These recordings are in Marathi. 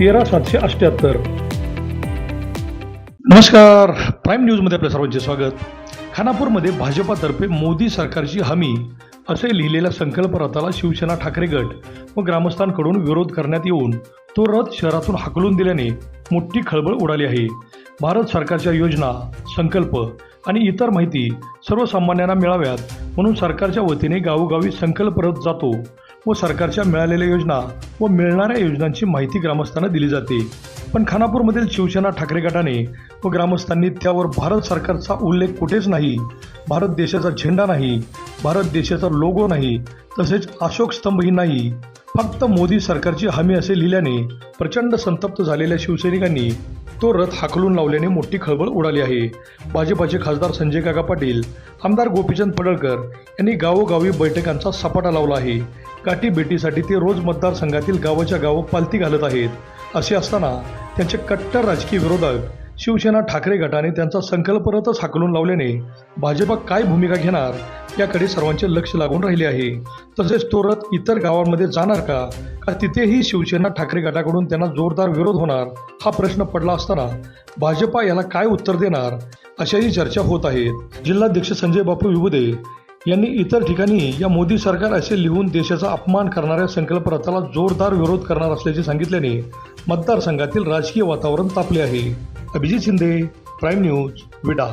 तेरा सातशे अठ्ठ्याहत्तर नमस्कार. प्राईम न्यूजमध्ये आपल्या सर्वांचे स्वागत. खानापूरमध्ये भाजपातर्फे मोदी सरकारची हमी असे लिहिलेल्या संकल्प रथाला शिवसेना ठाकरे गट व ग्रामस्थांकडून विरोध करण्यात येऊन तो रथ शहरातून हाकलून दिल्याने मोठी खळबळ उडाली आहे. भारत सरकारच्या योजना संकल्प आणि इतर माहिती सर्वसामान्यांना मिळाव्यात म्हणून सरकारच्या वतीने गावोगावी संकल्प रथ जातो. व सरकारच्या मिळालेल्या योजना व मिळणाऱ्या योजनांची माहिती ग्रामस्थांना दिली जाते. पण खानापूरमधील शिवसेना ठाकरे गटाने व ग्रामस्थांनी त्यावर भारत सरकारचा उल्लेख कुठेच नाही. भारत देशाचा झेंडा नाही भारत देशाचा लोगो नाही तसेच अशोक स्तंभही नाही. फक्त मोदी सरकारची हमी असे लिहिल्याने प्रचंड संतप्त झालेल्या शिवसैनिकांनी तो रथ हाकलून लावल्याने मोठी खळबळ उडाली आहे. भाजपाचे खासदार संजय काका पाटील आमदार गोपीचंद पडळकर यांनी गावोगावी बैठकांचा सपाटा लावला आहे. काठी भेटीसाठी ते रोज मतदारसंघातील गावाच्या गावं पालती घालत आहेत. असे असताना त्यांचे कट्टर राजकीय विरोधक शिवसेना ठाकरे गटाने त्यांचा संकल्परतच हाकलून लावल्याने भाजपा काय भूमिका घेणार याकडे सर्वांचे लक्ष लागून राहिले आहे. तसेच तो रथ इतर गावांमध्ये जाणार का? का तिथेही शिवसेना ठाकरे गटाकडून त्यांना जोरदार विरोध होणार? हा प्रश्न पडला असताना भाजपा याला काय उत्तर देणार? अशाही चर्चा होत आहेत. जिल्हाध्यक्ष संजय बापू विभुदे यांनी इतर ठिकाणी या मोदी सरकार असे लिहून देशाचा अपमान करणाऱ्या संकल्प जोरदार विरोध करणार असल्याचे सांगितल्याने मतदारसंघातील राजकीय वातावरण तापले आहे. अभिजित शिंदे प्राईम न्यूज विडा.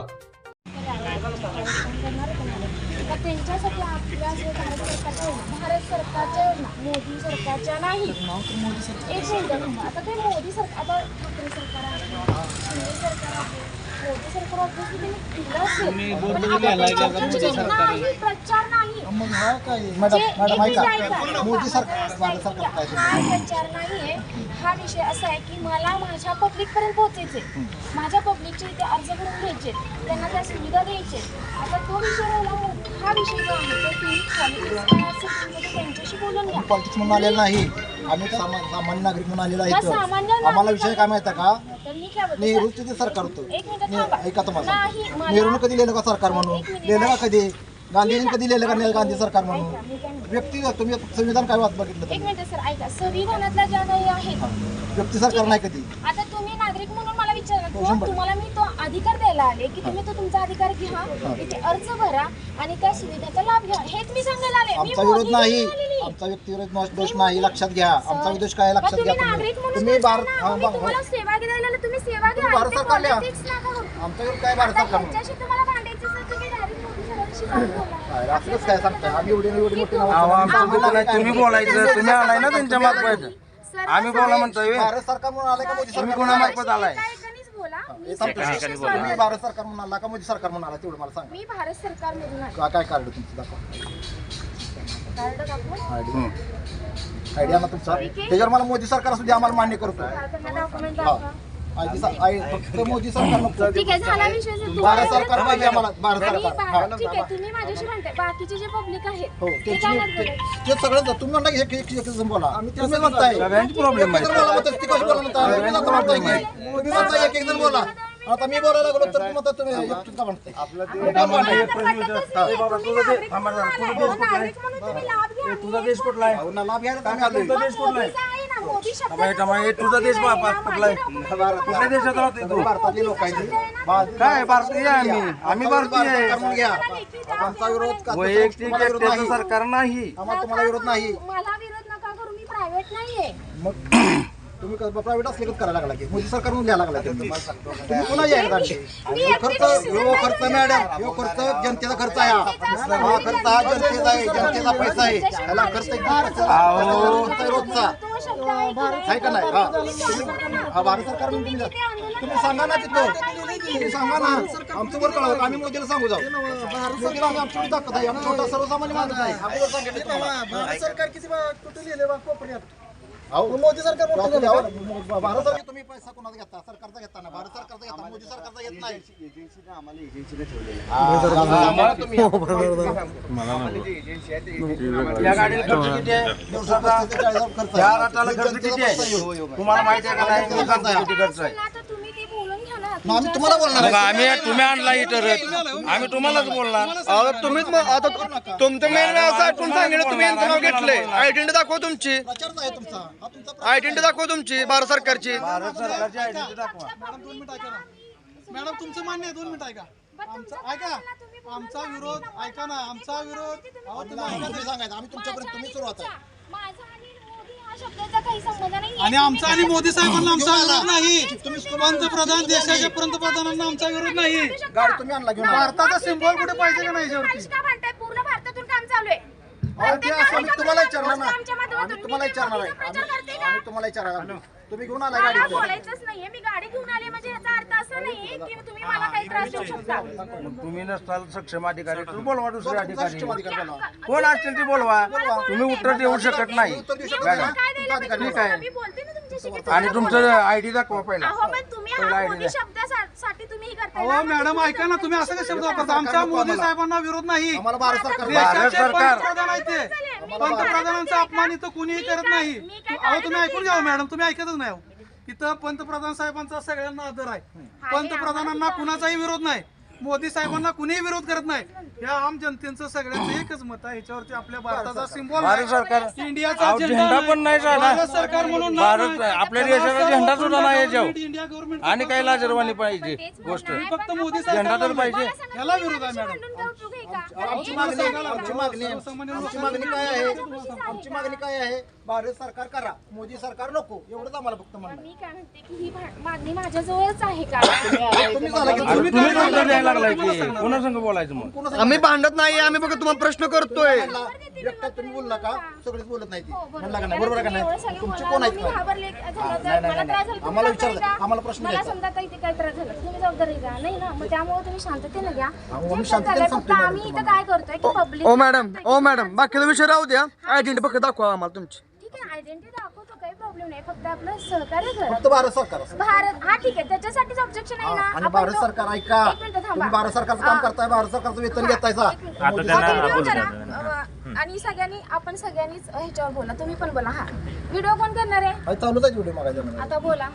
त्यांच्यासाठी आपल्या जे भारत सरकारच्या भारत सरकारच्या मोदी सरकारच्या नाही. एक मिनिट आता ते मोदी सरकार आता ठाकरे सरकार आहे. शिंदे सरकार आहे. मोदी सरकार obviously त्यांनी दिलं असेल. पण नाही प्रचार नाही मग हा काय मॅडम ऐका. मोदी सरकार हा भारत सरकार काय हा प्रचार नाहीये? हा विषय असा आहे की मला माझ्या पब्लिक पर्यंत पोहोचायचे माझ्या पब्लिकचे इथे अर्ज करून घ्यायचे त्यांना त्या सुविधा द्यायचे आता तो विषय राहिला हा विषय जो आहे तो तुम्ही पॉलिटिक्स त्यांच्याशी बोलून घ्या. पॉलिटिक्स म्हणून आलेलं नाही. आम्ही सामान्य नागरिक म्हणून आलेलो आहे. आम्हाला विषय काय माहिती का? तर मी काय बोलते? नेहरूचे ते सरकार होतं. ऐका तुम्हाला नाही, सांगतो. मला- नेहरूनं कधी लिहिलं का सरकार म्हणून. लिहिलं का कधी? गांधीजींनी कधी लिहिलं का गांधी सरकार म्हणून. व्यक्ती तुम्ही संविधान काय वाच बघितलं एक मिनिट सर ऐका. संविधानातल्या ज्या काही आहेत व्यक्ती सरकार नाही कधी. आता तुम्ही नागरिक म्हणून मला विचारलं हो. तुम्हाला मी तो अधिकार द्यायला आले की तुम्ही तो तुमचा अधिकार घ्या इथे अर्ज भरा आणि त्या सुविधेचा लाभ घ्या. हेच मी सांगायला आले. आमचा विरोध नाही. आमचा व्यक्तिविरोध दोष नाही. लक्षात घ्या. आमचा विदोष काय लक्षात घ्या तुम्ही भारत सेवा द्यायला तुम्ही सेवा घ्या भारत सरकारला. आमचा विरोध काय भारत सरकार असंच काय सांगताय आम्ही एवढी एवढी मोठी नावं अहो, आमचं सांगतो. दुकान आहे, तुम्ही बोलायचं तुम्ही आलाय ना त्यांच्या सर, आम्ही बोला? म्हणतोय व्हय. भारत सरकार म्हणून आलाय का मोदी सरकार म्हणून आलाय? मार्फत बोला. मी हे सांगतो. तुम्ही. भारत सरकार म्हणून आला का मोदी सरकार म्हणून आला तेवढं मला सांगा मी भारत आहे का- काय कार्ड तुमचं दाखवा कार्ड दाखवा. हं. आयडिया ना तुमचा. त्याच्यावर मला मोदी सरकार सुद्धा आम्हाला मान्य करतो डॉक्युमेंट हा. दाखवा आधी सा- आई- फक्त मोदी सरकार नको. ठीक आहे झाला विषय जर भारत तुम्हाला सरकार पाहिजे आम्हाला भारत आणि सरकार. बा- हा. ठीक आहे तुम्ही माझ्याशी म्हणताय बाकीचे जे पब्लिक आहेत हो ते काय नाही ते- बोलत. ते सगळं तुम्ही म्हणता की एक एक एक जण बोला. तुम्ही म्हणताय. सगळ्यांची प्रॉब्लेम आहे. जण बोला म्हणतात, ती कशी बोला म्हणताय? तुम्ही आता म्हणताय की तुम्ही म्हणताय एक एक जण बोला. आता मी बोलायला लागलो तर तुम्ही म्हणता तुम्ही का म्हणताय नागरिक म्हणून लाभ घ्या. तुझा देश कुठला आहे? अहो, ना लाभ घ्यायला तुम्ही आलोय. तुझा देश कुठला आहे? तुझा देश बाबा कुठला आहे? कुठल्या देशात राहतोय तू? भारतातली लोकांची काय भारतीय आहे आम्ही. आम्ही भारतीय आहे. सरकार म्हणून घ्या आमचा विरोध का वैयक्तिक तुम्हाला विरोध एकट्याचं नाही सरकार नाही. आम्हाला तुम्हाला विरोध नाही. मला विरोध नका करू मी प्रायव्हेट नाहीये. मग तुम्ही प्रायव्हेट असले करायला लागला की? मोदी सरकार म्हणून घ्यायला लागला तुम्ही. तुम्ही पुन्हा यायला लागले मी खर्च एकटी यो खर्च मॅडम यो खर्च जनतेचा खर्च आहे. हा हा खर्च हा जनतेचा आहे जनतेचा पैसा आहे. त्याला खर्च रोजचा. आहे का नाही हा तुम्ही हा भारत सरकार म्हणून तुम्ही जा. तुम्ही सांगा ना तिथं. तुम्ही सांगा ना. आमचं वर कळवा. आम्ही मोदीला सांगू जाऊ. मोदीला आम्ही आमची दाखवत आहे. आम्ही छोटा सर्वसामान्य माणूस आहे. अगोदर सांगितलं तुम्हाला. भारत सरकार किती बा- कुठे लिहिले बा कोपऱ्यात? मोदी सरकार मोठं झालं, अहो. भारत सरकार तुम्ही पैसा कोणाचा घेता? सरकारचा घेता ना? भारत सरकारचा घेता मोदी सरकारचा घेत नाही. आम्हाला तुम्ही- या. गाडीला खर्च किती आहे? दिवसाचा खर्च या रथाला खर्च किती आहे? तुम्हाला माहिती आहे का नाही? खर्च आहे आता तुम्ही ते बोलून घ्या ना मग आम्ही तुम्हाला बोलणार मग आहे. आम्ही तुम्ही आणला इथं रथ. आम्ही तुम्हालाच बोलणार. तुम्हीच मग आता तुमचं मेन व्यवसाय तुम्ही सांगितलं तुम्ही यांचं नाव घेतलंय आयडेंटिटी दाखवा तुमची. प्रचारच आहे तुमचा. हा तुमचा प्रचार आयडेंटिटी दाखवा तुमची भारत सरकारची. भारत सरकारची आयडेंटिटी दाखवा. मॅडम दोन मिनिट ऐका ना. मॅडम तुमचं मान्य आहे दोन मिनिट ऐका. आमचा ऐका. आमचा विरोध ऐका ना. आमचा विरोध अहो तुम्ही ऐका तुम्ही सांगायचं. आम्ही तुमच्यापर्यंत तुम्ही सुरुवात आहे माझा आणि मोदी हा शब्दाचा काही संबंध आणि आमचा आणि मोदी साहेबांना आमचा विरोध नाही. तुम्ही पंतप्रधान देशाच्या पंतप्रधानांना आमचा विरोध नाही. गाडी तुम्ही आणला घेऊन आला. भारताचा सिम्बॉल कुठे पाहिजे का नाही याच्यावरती का म्हणताय पूर्ण भारतातून काम चालू आहे. अहो, ते असं आम्ही तुम्हाला विचारणार ना आमच्या माध्यमातून आम्ही तुम्हाला विचारणार आहे आम्ही तुम्हाला विचारणार. तुम्ही घेऊन आला गाडी बोलायचंच नाहीये मी गाडी घेऊन आले म्हणजे याचा अर्थ असा नाहीये की तुम्ही मला त्रास देऊ शकता मग तुम्ही नसताल सक्षम अधिकारी तुम्ही बोलवा दुसरे अधिकारी. कोण असतील ती बोलवा तुम्ही उत्तर देऊ शकत नाही मॅडम. काय? ठीक आहे. मी बोलते ना तुमच्याशी की आणि तुमचं बोलायचं. आयडी दाखवा पहिला अहो पण तुम्ही पहिला हा ID मोदी द्या. शब्दासाठी तुम्ही हे करताय अहो ना? मॅडम ऐका ना तुम्ही असं काय शब्द वापरता आमच्या मोदी साहेबांना विरोध नाही आम्हाला भारत सरकार भारत देशाचे सरकार. पंतप्रधान आहेत ते पंतप्रधानांचा अपमान इथं कुणीही करत नाही अहो तुम्ही ऐकून घ्या हो मॅडम तुम्ही ऐकतच नाही अहो. इथं पंतप्रधान साहेबांचा सगळ्यांना आदर आहे. पंतप्रधानांना कुणाचाही विरोध नाही. मोदी साहेबांना कुणीही विरोध करत नाही. या आम जनतेचं सगळ्यांचं एकच मत आहे. ह्याच्यावरती आपल्या भारताचा सिम्बॉल भारत सरकार. इंडियाचा अहो, झेंडा पण नाही. भारत सरकार म्हणून नाव भारत- नाही. आपल्या देशाचा झेंडा सुद्धा नाही. याच्यावर. इंडिया गव्हर्नमेंट आणि काही लाजरवाणी पाहिजे. गोष्ट. फक्त मोदी झेंडा तर पाहिजे. तुम्ही विरोध आहे, मॅडम. आमची मागणी आमची मागणी आमची मागणी काय आहे? आमची मागणी काय आहे? भारत सरकार करा मोदी सरकार नको एवढंच आम्हाला फक्त म्हणणं आहे. मी काय म्हणते की ही भा- मागणी माझ्याजवळच आहे का? तुम्ही झाला की अरे तुम्ही तुम्ही उत्तर द्यायला लागलाय की कोणा संग बोलायचं मग? आम्ही भांडत नाही आम्ही फक्त तुम्हाला प्रश्न करतोय. एकटा तुम्ही बोलला का सगळेच बोलत नाही ती हो, बरोबर. म्हणला का नाही? बरोबर आहे का एवढं नाही? सगळं तुमची बोलायला कोण आहेत मी का? घाबरले झालं नाही, तर नाही, मला नाही. त्रास झाला आम्हाला तुम्ही जबाबदारी विचारलं. का? आम्हाला प्रश्न मला द्यायचा. समजा आता इथे काय त्रास झाला तुम्ही जबाबदारी का नाही ना? मग त्यामुळे तुम्ही शांततेने घ्या. आम्ही जे पण शांततेने झालंय, सांगतोय फक्त मॅडम आम्ही इथं काय करतोय की पब्लिक ओ मॅडम ओ मॅडम बाकीचा विषय राहू द्या. आयडेंटिटी फक्त दाखवा आम्हाला तुमची. आयडेंटिटी दाखवतो काही प्रॉब्लेम नाही. फक्त आपलं सहकार्य करा. फक्त भारत सरकार असं. भारत हा ठीक आहे त्याच्यासाठीच ऑब्जेक्शन आहे ना. आणि आपण भारत तो- सरकार ऐका. एक मिनिट थांबा. तुम्ही भारत सरकारचं काम हा. करताय भारत सरकारचं वेतन घेतायचा एक मिनिट. आता व्हिडिओ करा. अ, आणि सगळ्यांनी आपण सगळ्यांनीच ह्याच्यावर बोला. तुम्ही पण बोला. हा. व्हिडिओ कोण करणार आहे? चालूच आहे व्हिडिओ मागायचा. आता बोला.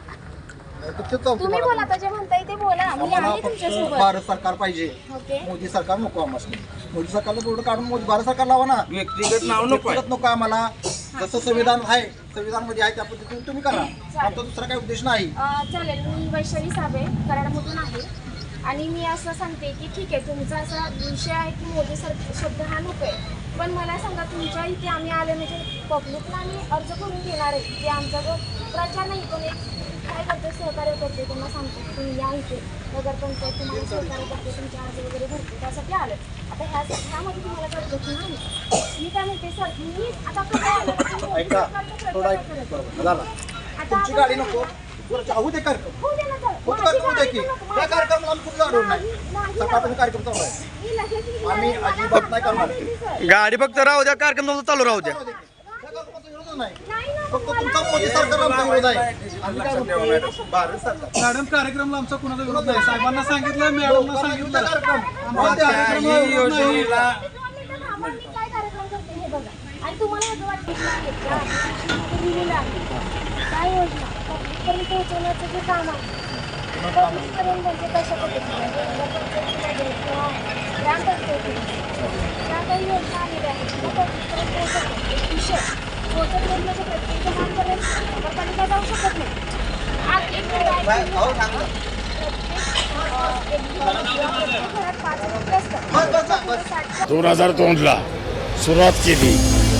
चालतं तुम्ही मला. बोला आता जे म्हणताय ते बोला. मी आम्हाला आहे फक्त तुमच्यासोबत. भारत सरकार पाहिजे. ओके. मोदी सरकार नको आम्हाला. मोदी सरकारला बोर्ड काढून मोदी भारत सरकार लावा ना. व्यक्तिगत नाव नको आहे. नको आम्हाला. जसं संविधान आहे संविधानमध्ये आहे त्या पद्धतीने तुम्ही करा. आमचा दुसरा काही उद्देश नाही. अ, चालेल. मी वैशाली साबे कराडमधून आहे. आणि मी असं सांगते की ठीक आहे तुमचा असा विषय आहे की मोदी सर शब्द हा नको आहे पण मला सांगा तुमच्या इथे आम्ही आले म्हणजे पब्लिकला आम्ही अर्ज करून घेणार आहे. की आमचा जो प्रचार नाही पण एक काय करतो सहकार्य करते त्यांना सांगतो की तुम्ही या इथे नगरपंचायत तुम्हाला सहकार्य करते तुमचे अर्ज वगैरे भरते त्यासाठी आलं आता ह्या ह्यामध्ये तुम्हाला की नाही. मी काय म्हणते सर मी आता कसं झालं की मोदी ऐका सरकारचा थोडा प्रचार करत आहे. बरोबर झाला आता तुमची गाडी काय नको होऊ दे कार्यक्रम होऊ दे ना तर. होतं माझी कार्यक्रम होऊ दे गाडी की नको. त्या कार्यक्रमाला आम्ही अडवलं नाही नाही सकाळपासून कार्यक्रम चालू आहे मी लगेच निघणार आम्ही आहे. मला अजिबात नाही करणार. सर. गाडी फक्त राहू द्या कार्यक्रम तुमचा चालू राहू द्या त्या कार्यक्रमाचा विरोधच नाही नाही ना फक्त तुमचा मोदी सरकार आमचा विरोध आहे आम्ही काय म्हणतो भारत सरकार मॅडम कार्यक्रमाला आमचा कुणाचा विरोध नाही साहेबांना सांगितलं मॅडमना सांगितलं कार्यक्रम आमचा कार्यक्रमाला विरोध नाही. दोन मिनिटं थांबा, मी काय कार्यक्रम करते हे बघा आणि तुम्हाला असं वाटतं की आहे का? ते लिहिलेलं आहे. काय योजना? पब्लिकपर्यंत पोहोचवण्याचं जे काम आहे पब्लिकपर्यंत म्हणजे कशा पद्धतीने किंवा ग्रामपंचायतीला ज्या काही योजना आलेल्या आहेत. त्या पब्लिकपर्यंत एक विषय. पोहोचत नाही म्हणजे प्रत्येक जणांपर्यंत नगरपालिका जाऊ शकत नाही. आज एक प्रत्येक घरात पाच असतात. दोन हजार दोनला सुरुवात केली.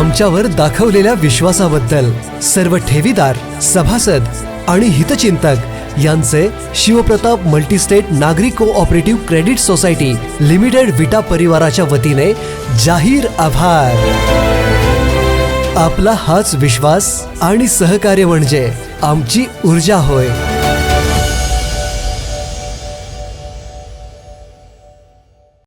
आमच्यावर दाखवलेल्या विश्वासाबद्दल सर्व ठेवीदार सभासद आणि हितचिंतक यांचे शिवप्रताप मल्टीस्टेट नागरिक cooperative credit society limited Vita परिवाराच्या वतीने जाहीर आभार. आपला हाच विश्वास आणि सहकार्य म्हणजे आमची ऊर्जा होय.